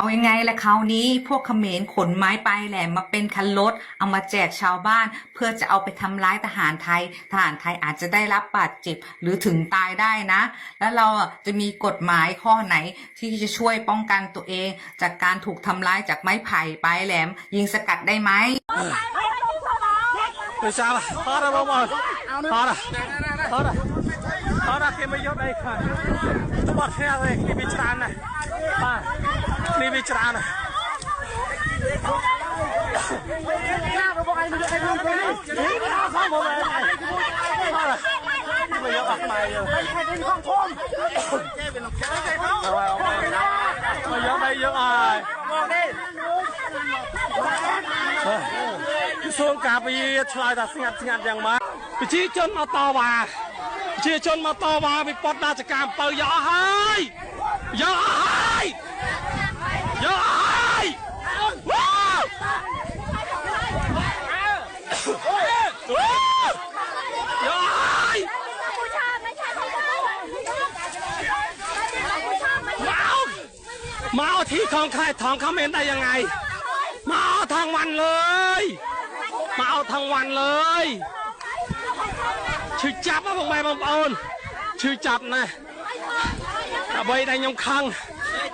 เอายังไงละคราวนี้พวกเขมรขนไม้ปลายแหลมมาเป็นคันรถเอามาแจกชาวบ้าน เพื่อจะเอาไปทำร้ายทหารไทย ทหารไทยอาจจะได้รับบาดเจ็บหรือถึงตายได้นะ แล้วเราอะจะมีกฎหมายข้อไหนที่จะช่วยป้องกันตัวเอง จากการถูกทำร้ายจากไม้ไผ่ปลายแหลม ยิงสกัดได้ไหมไม่ทราบอะพอแล้วบอลพอแล้วพอแล้วพอแล้วเคไม่ยกไอ้ค่ะทุกบอลแค่เลยนี่วิจารณ์นะป้า គ្នាវាច្រើនណាស់របស់ឯងមកយកឯងខ្លួននេះនេះដល់សមមកមកយកអស់បាយយកឯងខំធំចេះវាលុកចេះទៅមកយកដៃយកហើយមកនេះក្រសួងការពារឆ្លើយថាស្ងាត់ស្ងាត់យ៉ាងម៉េចប្រជាជនមកតវ៉ាប្រជាជនមកតវ៉ាវិបត្តិរាជការអំពៅយកអស់ហើយយកអស់ហើយ មកទីខងខែថងខំមែនតែយ៉ាងไงមកថងវ៉ាន់លើយមកថងវ៉ាន់លើយឈឺចាប់បងម៉ែបងប្អូនឈឺចាប់ណាស់អ្វីដែលខ្ញុំខឹង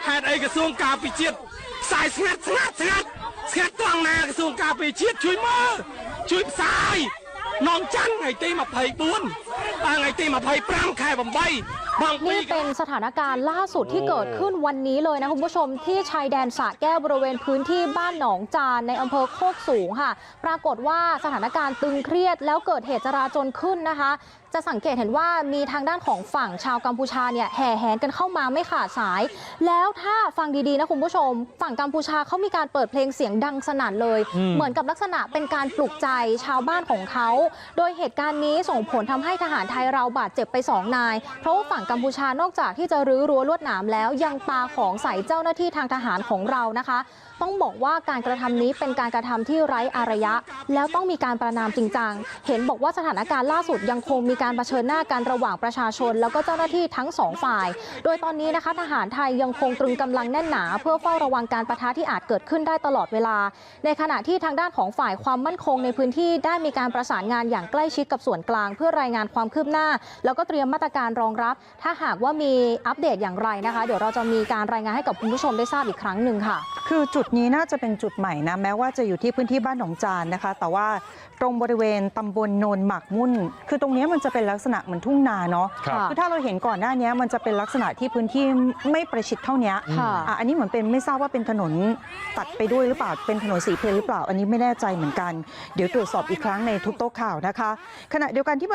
ហេតុអីក្រសួងការពារជាតិផ្សាយស្ងាត់ស្ងាត់ស្ងាត់ស្ងាត់ត្រង់ណាក្រសួងការពារជាតិជួយមើលជួយផ្សាយនំច័ន្ទថ្ងៃទី24ថ្ងៃទី25ខែ8 นี่เป็นสถานการณ์ล่าสุดที่เกิดขึ้นวันนี้เลยนะคุณผู้ชมที่ชายแดนสระแก้วบริเวณพื้นที่บ้านหนองจานในอำเภอโคกสูงค่ะ ปรากฏว่าสถานการณ์ตึงเครียดแล้วเกิดเหตุจราจนขึ้นนะคะ จะสังเกตเห็นว่ามีทางด้านของฝั่งชาวกัมพูชาเนี่ยแห่แหนกันเข้ามาไม่ขาดสาย แล้วถ้าฟังดีๆนะคุณผู้ชม ฝั่งกัมพูชาเขามีการเปิดเพลงเสียงดังสนั่นเลย เหมือนกับลักษณะเป็นการปลุกใจชาวบ้านของเขา โดยเหตุการณ์นี้ส่งผลทำให้ทหารไทยเราบาดเจ็บไปสองนาย เพราะว่าฝั่งกัมพูชานอกจากที่จะรื้อรั้วลวดหนามแล้วยังปาของใส่เจ้าหน้าที่ทางทหารของเรานะคะ ต้องบอกว่าการกระทำนี้เป็นการกระทำที่ไร้อารยะ แล้วต้องมีการประนามจริงจังเห็นบอกว่าสถานการณ์ล่าสุดยังคงมีการเผชิญหน้ากันระหว่างประชาชน แล้วก็เจ้าหน้าที่ทั้งสองฝ่าย โดยตอนนี้นะคะทหารไทยยังคงตรึงกำลังแน่นหนา เพื่อเฝ้าระวังการประทะที่อาจเกิดขึ้นได้ตลอดเวลา ในขณะที่ทางด้านของฝ่ายความมั่นคงในพื้นที่ได้มีการประสานงานอย่างใกล้ชิดกับส่วนกลาง เพื่อรายงานความคืบหน้า แล้วก็เตรียมมาตรการรองรับถ้าหากว่ามีอัปเดตอย่างไรนะคะ เดี๋ยวเราจะมีการรายงานให้กับคุณผู้ชมได้ทราบอีกครั้งหนึ่งค่ะ คือจุดนี้น่าจะเป็นจุดใหม่นะ แม้ว่าจะอยู่ที่พื้นที่บ้านหนองจานนะคะ แต่ว่าตรงบริเวณตำบลโนนหมักมุ่น คือตรงเนี้ยมันจะเป็นลักษณะเหมือนทุ่งนาเนาะครับ คือถ้าเราเห็นก่อนหน้านี้มันจะเป็นลักษณะที่พื้นที่ไม่ประชิดเท่านี้ค่ะ อะอันนี้เหมือนเป็นไม่ทราบว่าเป็นถนนตัดไปด้วยหรือเปล่าเป็นถนนสีเพลหรือเปล่า อันนี้ไม่แน่ใจเหมือนกัน เดี๋ยวตรวจสอบอีกครั้งในทุกโต๊ะข่าวนะคะ ขณะเดียวกันที่มัน